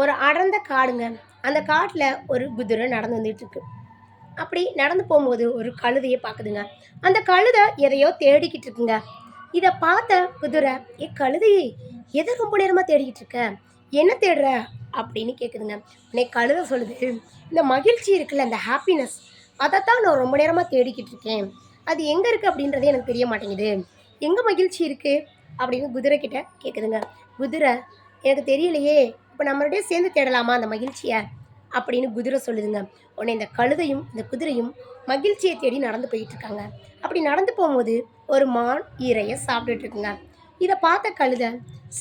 ஒரு அடர்ந்த காடுங்க. அந்த காட்டில் ஒரு குதிரை நடந்து வந்துட்டு இருக்கு அப்படி நடந்து போகும்போது ஒரு கழுதையை பார்க்குதுங்க அந்த கழுதை எதையோ தேடிக்கிட்டு இருக்குங்க இதை பார்த்த குதிரை ஏ கழுதையே எதை ரொம்ப நேரமாக தேடிக்கிட்டு இருக்க என்ன தேடுற? அப்படின்னு கேட்குதுங்க உன்னை கழுதை சொல்லுது இந்த மகிழ்ச்சி இருக்குல்ல அந்த ஹாப்பினஸ் அதைத்தான் நான் ரொம்ப நேரமாக தேடிக்கிட்டு இருக்கேன் அது எங்கே இருக்குது அப்படின்றதே எனக்கு தெரிய மாட்டேங்குது. எங்கே மகிழ்ச்சி இருக்குது அப்படின்னு குதிரை கிட்ட கேட்குதுங்க குதிரை எனக்கு தெரியலையே இப்போ நம்மளுடைய சேர்ந்து தேடலாமா அந்த மகிழ்ச்சியை? அப்படின்னு குதிரை சொல்லுதுங்க. உடனே இந்த கழுதையும் இந்த குதிரையும் மகிழ்ச்சியை தேடி நடந்து போயிட்டுருக்காங்க. அப்படி நடந்து போகும்போது ஒரு மான் ஈரையை சாப்பிட்டுட்டு இருக்குங்க இதை பார்த்த கழுதை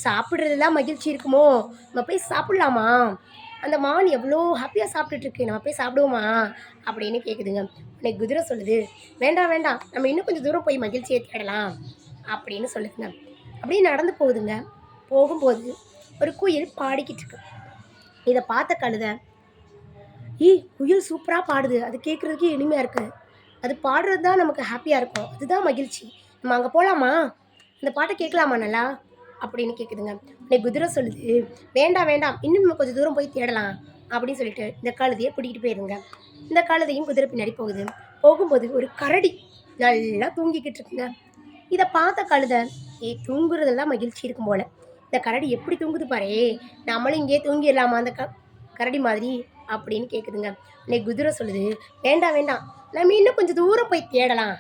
சாப்பிட்றதுலாம் மகிழ்ச்சி இருக்குமோ? நம்ம போய் சாப்பிட்லாமா? அந்த மான் எவ்வளோ ஹாப்பியாக சாப்பிட்டுட்டு இருக்கு நம்ம போய் சாப்பிடுவோமா? அப்படின்னு கேட்குதுங்க உடனே குதிரை சொல்லுது வேண்டாம் வேண்டாம். நம்ம இன்னும் கொஞ்சம் தூரம் போய் மகிழ்ச்சியை தேடலாம். அப்படின்னு சொல்லுதுங்க. அப்படியே நடந்து போகுதுங்க. போகும்போது ஒரு குயில் பாடிக்கிட்டு இருக்கு. இதை பார்த்த கழுத ஈ குயில் சூப்பராக பாடுது. அது கேட்குறதுக்கு இனிமையாக இருக்குது அது பாடுறது தான் நமக்கு ஹாப்பியாக இருக்கும். அதுதான் மகிழ்ச்சி. நம்ம அங்கே போகலாமா இந்த பாட்டை கேட்கலாமா நல்லா? அப்படின்னு கேட்குதுங்க உடனே குதிரை சொல்லுது. வேண்டாம் வேண்டாம். இன்னும் நம்ம கொஞ்சம் தூரம் போய் தேடலாம். அப்படின்னு சொல்லிட்டு இந்த கழுதையை பிடிக்கிட்டு போயிருங்க. இந்த கழுதையும் குதிரை பின்னாடி போகுது. போகும்போது ஒரு கரடி நல்லா தூங்கிக்கிட்டு இருக்குங்க. இதை பார்த்த கழுதை ஏ தூங்குறதெல்லாம் மகிழ்ச்சி இருக்கும் போல. இந்த கரடி எப்படி தூங்குது பாரே? நம்மளும் இங்கேயே தூங்கிடலாமா அந்த க கரடி மாதிரி? அப்படின்னு கேட்குதுங்க உடனே குதிரை சொல்லுது வேண்டாம் வேண்டாம். நம்ம இன்னும் கொஞ்சம் தூரம் போய் தேடலாம்.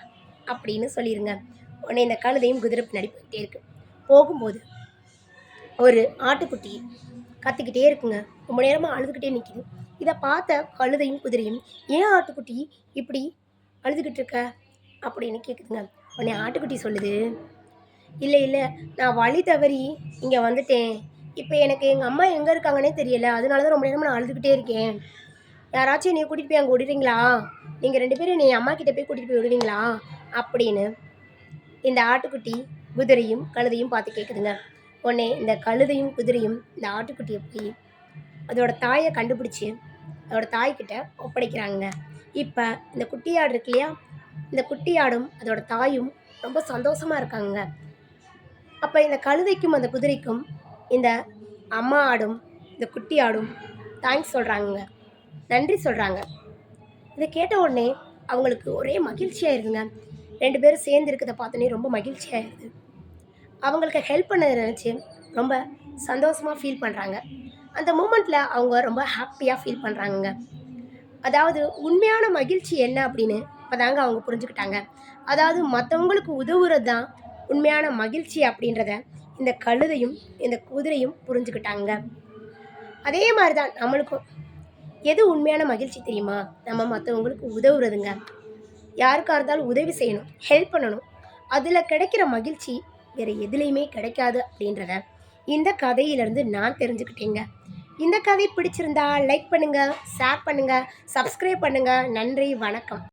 அப்படின்னு சொல்லிடுங்க உடனே இந்த கழுதையும் குதிரை பின்னாடி போயிட்டே இருக்கு. போகும்போது ஒரு ஆட்டுக்குட்டி கத்திக்கிட்டே இருக்குங்க. ரொம்ப நேரமாக அழுதுகிட்டே நிற்கிது இதை பார்த்த கழுதையும் குதிரையும் ஏன் ஆட்டுக்குட்டி இப்படி அழுதுகிட்டு இருக்க? அப்படின்னு கேட்குதுங்க உடனே ஆட்டுக்குட்டி சொல்லுது இல்லை இல்லை நான் வழி தவறி இங்கே வந்துட்டேன். இப்போ எனக்கு எங்கள் அம்மா எங்கே இருக்காங்கன்னே தெரியல. அதனால தான் ரொம்ப நேரமாக நான் அழுதுகிட்டே இருக்கேன். யாராச்சும் என்னை கூட்டிகிட்டு போய் அங்கே விடுறீங்களா? நீங்கள் ரெண்டு பேரும் நீ அம்மா கிட்ட போய் கூட்டிகிட்டு போய் விடுவீங்களா? அப்படின்னு இந்த ஆட்டுக்குட்டி குதிரையும் கழுதையும் பார்த்து கேட்குதுங்க உடனே இந்த கழுதையும் குதிரையும் இந்த ஆட்டுக்குட்டியை போய் அதோட தாயை கண்டுபிடிச்சி அதோட தாய்கிட்ட ஒப்படைக்கிறாங்க இப்போ இந்த குட்டியாடு இருக்கு இல்லையா? இந்த குட்டியாடும் அதோட தாயும் ரொம்ப சந்தோஷமாக இருக்காங்க அப்போ இந்த கழுதைக்கும் அந்த குதிரைக்கும் இந்த அம்மா ஆடும் இந்த குட்டி ஆடும் தேங்க்ஸ் சொல்கிறாங்க நன்றி சொல்கிறாங்க இதை கேட்ட உடனே அவங்களுக்கு ஒரே மகிழ்ச்சியாக இருக்குங்க ரெண்டு பேரும் சேர்ந்து இருக்கிறத பார்த்தோன்னே ரொம்ப மகிழ்ச்சியாக இருக்குது அவங்களுக்கு ஹெல்ப் பண்ணதை நினச்சி ரொம்ப சந்தோஷமாக ஃபீல் பண்ணுறாங்க அந்த மூமெண்ட்டில் அவங்க ரொம்ப ஹாப்பியாக ஃபீல் பண்ணுறாங்க அதாவது உண்மையான மகிழ்ச்சி என்ன அப்படின்னு அப்போதாங்க அவங்க புரிஞ்சுக்கிட்டாங்க. அதாவது மற்றவங்களுக்கு உதவுறது தான் உண்மையான மகிழ்ச்சி அப்படின்றத இந்த கழுதையும் இந்த குதிரையும் புரிஞ்சுக்கிட்டாங்க. அதே மாதிரி தான் நம்மளுக்கும். எது உண்மையான மகிழ்ச்சி தெரியுமா? நம்ம மற்றவங்களுக்கு உதவுறதுங்க. யாருக்காக இருந்தாலும் உதவி செய்யணும் ஹெல்ப் பண்ணணும். அதில் கிடைக்கிற மகிழ்ச்சி வேறு எதுலேயுமே கிடைக்காது அப்படின்றத இந்த கதையிலேருந்து நான் தெரிஞ்சுக்கிட்டேங்க. இந்த கதை பிடிச்சிருந்தா லைக் பண்ணுங்கள் ஷேர் பண்ணுங்கள் சப்ஸ்கிரைப் பண்ணுங்கள் நன்றி வணக்கம்.